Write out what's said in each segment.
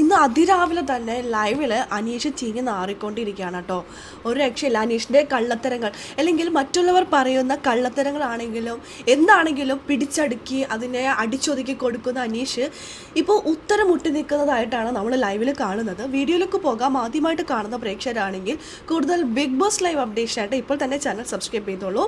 ഇന്ന് അതിരാവിലെ തന്നെ ലൈവിൽ അനീഷ് ചീഞ്ഞ് നാറിക്കൊണ്ടിരിക്കുകയാണ് കേട്ടോ. ഒരു രക്ഷയില്ല. അനീഷിന്റെ കള്ളത്തരങ്ങൾ. അല്ലെങ്കിൽ മറ്റുള്ളവർ പറയുന്ന കള്ളത്തരങ്ങളാണെങ്കിലും എന്താണെങ്കിലും പിടിച്ചടുക്കി അതിനെ അടിച്ചൊതുക്കി കൊടുക്കുന്ന അനീഷ് ഇപ്പോൾ ഉത്തരം മുട്ടി നിൽക്കുന്നതായിട്ടാണ് നമ്മൾ ലൈവിൽ കാണുന്നത്. വീഡിയോയിലേക്ക് പോകാം. ആദ്യമായിട്ട് കാണുന്ന പ്രേക്ഷകരാണെങ്കിൽ കൂടുതൽ ബിഗ് ബോസ് ലൈവ് അപ്ഡേഷൻ ആയിട്ട് ഇപ്പോൾ തന്നെ ചാനൽ സബ്സ്ക്രൈബ് ചെയ്തോളൂ.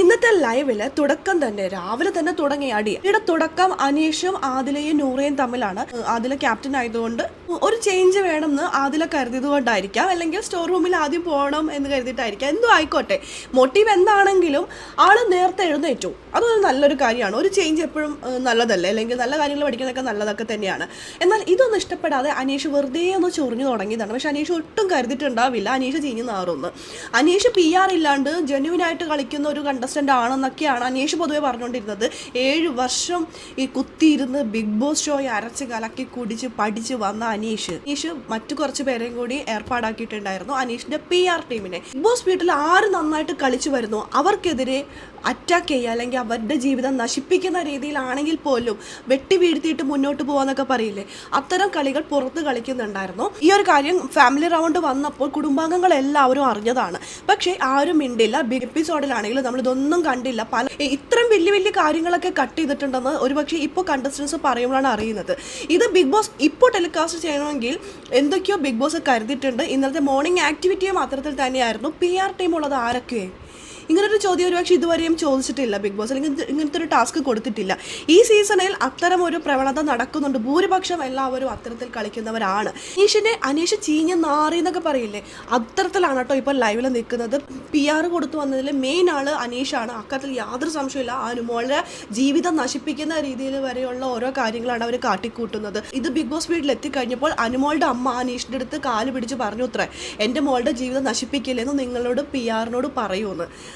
ഇന്നത്തെ ലൈവിൽ തുടക്കം തന്നെ രാവിലെ തന്നെ തുടങ്ങിയ അടി. ഇവിടെ തുടക്കം അനീഷും ആദിലയും നൂറയും തമ്മിലാണ്. ആദില ക്യാപ്റ്റൻ ആയതുകൊണ്ട് ഒരു ചേഞ്ച് വേണമെന്ന് ആദില കരുതിയത് കൊണ്ടായിരിക്കാം അല്ലെങ്കിൽ സ്റ്റോർ റൂമിൽ ആദ്യം പോകണം എന്ന് കരുതിയിട്ടായിരിക്കാം. എന്തോ ആയിക്കോട്ടെ. മോട്ടീവ് എന്താണെങ്കിലും ആൾ നേരത്തെ എഴുന്നേറ്റു. അതൊരു നല്ലൊരു കാര്യമാണ്. ഒരു ചേഞ്ച് എപ്പോഴും നല്ലതല്ലേ? അല്ലെങ്കിൽ നല്ല കാര്യങ്ങൾ പഠിക്കുന്നതൊക്കെ നല്ലതൊക്കെ തന്നെയാണ്. എന്നാൽ ഇതൊന്നും ഇഷ്ടപ്പെടാതെ അനീഷ് വെറുതെ ഒന്ന് ചൊറിഞ്ഞു തുടങ്ങിയതാണ്. പക്ഷെ അനീഷ് ഒട്ടും കരുതിയിട്ടുണ്ടാവില്ല. അനീഷ് ചീഞ്ഞു നാറുന്നു. അനീഷ് പി ആർ ഇല്ലാണ്ട് ജെന്യൂൻ ആയിട്ട് കളിക്കുന്ന ഒരു കണ്ടസ്റ്റന്റ് ആണെന്നൊക്കെയാണ് അനീഷ് പൊതുവെ പറഞ്ഞുകൊണ്ടിരുന്നത്. ഏഴ് വർഷം ഈ കുത്തിയിരുന്ന് ബിഗ് ബോസ് ഷോയെ അരച്ച് കലക്കി കുടിച്ച് പഠിച്ച് വന്ന അനീഷ്. അനീഷ് മറ്റു കുറച്ച് പേരെയും കൂടി ഏർപ്പാടാക്കിയിട്ടുണ്ടായിരുന്നു. അനീഷിന്റെ പി ആർ ടീമിനെ. ബിഗ് ബോസ് വീട്ടിൽ ആര് നന്നായിട്ട് കളിച്ചു വരുന്നു? അവർക്കെതിരെ അറ്റാക്ക് ചെയ്യുക അല്ലെങ്കിൽ അവരുടെ ജീവിതം നശിപ്പിക്കുന്ന രീതിയിലാണെങ്കിൽ പോലും വെട്ടി വീഴ്ത്തിയിട്ട് മുന്നോട്ട് പോകാന്നൊക്കെ പറയില്ലേ? അത്തരം കളികൾ പുറത്ത് കളിക്കുന്നുണ്ടായിരുന്നു. ഈ ഒരു കാര്യം ഫാമിലി റൗണ്ട് വന്നപ്പോൾ കുടുംബാംഗങ്ങൾ എല്ലാവരും അറിഞ്ഞതാണ്. പക്ഷേ ആരും മിണ്ടില്ല ബിഗ് എപ്പിസോഡിലാണെങ്കിലും നമ്മൾ ഇതൊന്നും കണ്ടില്ല. പല ഇത്രയും വലിയ വലിയ കാര്യങ്ങളൊക്കെ കട്ട് ചെയ്തിട്ടുണ്ടെന്ന് ഒരുപക്ഷെ ഇപ്പോൾ കണ്ടസ്റ്റൻസ് പറയുമ്പോഴാണ് അറിയുന്നത്. ഇത് ബിഗ് ബോസ് ഇപ്പോൾ ടെലികാസ്റ്റ് ചെയ്യണമെങ്കിൽ എന്തൊക്കെയോ ബിഗ് ബോസ് കരുതിയിട്ടുണ്ട്. ഇന്നലത്തെ മോർണിംഗ് ആക്ടിവിറ്റിയെ മാത്രത്തിൽ തന്നെയായിരുന്നു. പി ആർ ടീമുള്ളത് ആരൊക്കെ? ഇങ്ങനൊരു ചോദ്യം ഒരുപക്ഷെ ഇതുവരെയും ചോദിച്ചിട്ടില്ല ബിഗ് ബോസ് അല്ലെങ്കിൽ ഇങ്ങനത്തെ ഒരു ടാസ്ക് കൊടുത്തിട്ടില്ല. ഈ സീസണിൽ അത്തരം ഒരു പ്രവണത നടക്കുന്നുണ്ട്. ഭൂരിപക്ഷം എല്ലാവരും അത്തരത്തിൽ കളിക്കുന്നവരാണ്. അനീഷിനെ അനീഷ് ചീഞ്ഞ നാറി എന്നൊക്കെ പറയില്ലേ? അത്തരത്തിലാണ് കേട്ടോ ഇപ്പോൾ ലൈവിൽ നിൽക്കുന്നത്. പി ആർ കൊടുത്തു വന്നതിൽ മെയിൻ ആൾ അനീഷാണ്. അക്കാര്യത്തിൽ യാതൊരു സംശയമില്ല അനുമോളെ ജീവിതം നശിപ്പിക്കുന്ന രീതിയിൽ വരെയുള്ള ഓരോ കാര്യങ്ങളാണ് അവർ കാട്ടിക്കൂട്ടുന്നത്. ഇത് ബിഗ് ബോസ് വീട്ടിൽ എത്തിക്കഴിഞ്ഞപ്പോൾ അനുമോളുടെ അമ്മ അനീഷിന്റെ അടുത്ത് കാൽ പിടിച്ച് പറഞ്ഞു അത്രേ എന്റെ മോളുടെ ജീവിതം നശിപ്പിക്കില്ലെന്ന് നിങ്ങളോട് പി ആറിനോട് പറയുമെന്ന് ആഹ്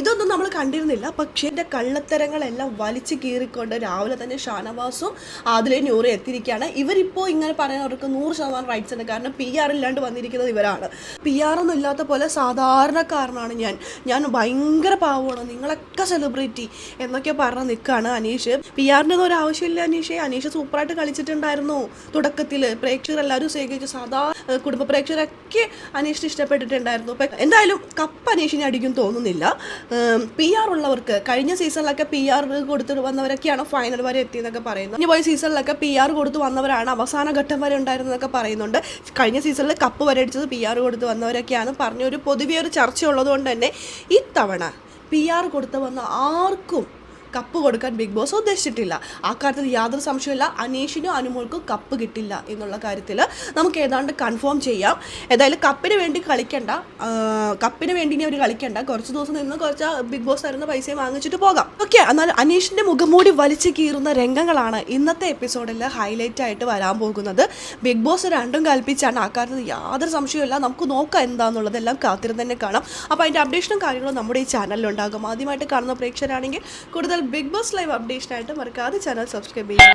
ഇതൊന്നും നമ്മൾ കണ്ടിരുന്നില്ല. പക്ഷേ എന്റെ കള്ളത്തരങ്ങളെല്ലാം വലിച്ചു കീറിക്കൊണ്ട് രാവിലെ തന്നെ ഷാനവാസും അതിലെ നൂറ് എത്തിയിരിക്കുകയാണ്. ഇവരിപ്പോൾ ഇങ്ങനെ പറയാനവർക്ക് നൂറ് ശതമാനം റൈറ്റ്സ് ഉണ്ട്. കാരണം പി ആർ ഇല്ലാണ്ട് വന്നിരിക്കുന്നത് ഇവരാണ്. പി ആർ ഒന്നും ഇല്ലാത്ത പോലെ സാധാരണക്കാരനാണ് ഞാൻ. ഞാൻ ഭയങ്കര പാവമാണ്. നിങ്ങളൊക്കെ സെലിബ്രിറ്റി എന്നൊക്കെ പറഞ്ഞ് നിൽക്കുകയാണ് അനീഷ്. പി ആറിന്റെ ഒരു ആവശ്യമില്ല അനീഷ്. അനീഷ് സൂപ്പറായിട്ട് കളിച്ചിട്ടുണ്ടായിരുന്നു തുടക്കത്തിൽ പ്രേക്ഷകർ എല്ലാവരും സ്വീകരിച്ചു സാധാ കുടുംബ പ്രേക്ഷകരൊക്കെ അനീഷിന് ഇഷ്ടപ്പെട്ടിട്ടുണ്ടായിരുന്നു. എന്തായാലും കപ്പ് അനീഷിനെ അടിക്കും തോന്നുന്നില്ല. പി ആർ ഉള്ളവർക്ക് കഴിഞ്ഞ സീസണിലൊക്കെ പി ആർ കൊടുത്തിട്ട് വന്നവരൊക്കെയാണ് ഫൈനൽ വരെ എത്തിയെന്നൊക്കെ പറയുന്നത് ഇനി പോയ സീസണിലൊക്കെ പി ആർ കൊടുത്ത് വന്നവരാണ് അവസാന ഘട്ടം വരെ ഉണ്ടായിരുന്നതൊക്കെ പറയുന്നുണ്ട്. കഴിഞ്ഞ സീസണിൽ കപ്പ് വരെ അടിച്ചത് പി ആർ കൊടുത്ത് വന്നവരൊക്കെയാണ്. പറഞ്ഞ ഒരു പൊതുവെ ഒരു ചർച്ച ഉള്ളതുകൊണ്ട് തന്നെ ഇത്തവണ പി ആർ കൊടുത്ത് വന്ന ആർക്കും കപ്പ് കൊടുക്കാൻ ബിഗ് ബോസ് ഉദ്ദേശിച്ചിട്ടില്ല. ആ കാര്യത്തിൽ യാതൊരു സംശയമില്ല അനീഷിനും അനുമോൾക്കും കപ്പ് കിട്ടില്ല എന്നുള്ള കാര്യത്തിൽ നമുക്ക് ഏതാണ്ട് കൺഫേം ചെയ്യാം. ഏതായാലും കപ്പിന് വേണ്ടി കളിക്കണ്ട. കപ്പിന് വേണ്ടി ഇനി അവർ കളിക്കണ്ട. കുറച്ച് ദിവസം നിന്ന് കുറച്ച് ബിഗ് ബോസ് തരുന്ന പൈസയും വാങ്ങിച്ചിട്ട് പോകാം. ഓക്കെ എന്നാൽ അനീഷിന്റെ മുഖംമൂടി വലിച്ചു കീറുന്ന രംഗങ്ങളാണ് ഇന്നത്തെ എപ്പിസോഡിൽ ഹൈലൈറ്റ് ആയിട്ട് വരാൻ പോകുന്നത്. ബിഗ് ബോസ് രണ്ടും കൽപ്പിച്ചാണ്. ആ കാര്യത്തിൽ യാതൊരു സംശയമില്ല നമുക്ക് നോക്കാം എന്താണെന്നുള്ളത് എല്ലാം കാത്തിരുന്ന് തന്നെ കാണാം. അപ്പോൾ അതിന്റെ അപ്ഡേഷനും കാര്യങ്ങളും നമ്മുടെ ഈ ചാനലിലുണ്ടാകും ആദ്യമായിട്ട് കാണുന്ന പ്രേക്ഷകരാണെങ്കിൽ കൂടുതൽ ബിഗ് ബോസ് ലൈവ് അപ്ഡേഷനായിട്ട് മറക്കാതെ ചാനൽ സബ്സ്ക്രൈബ് ചെയ്യുക.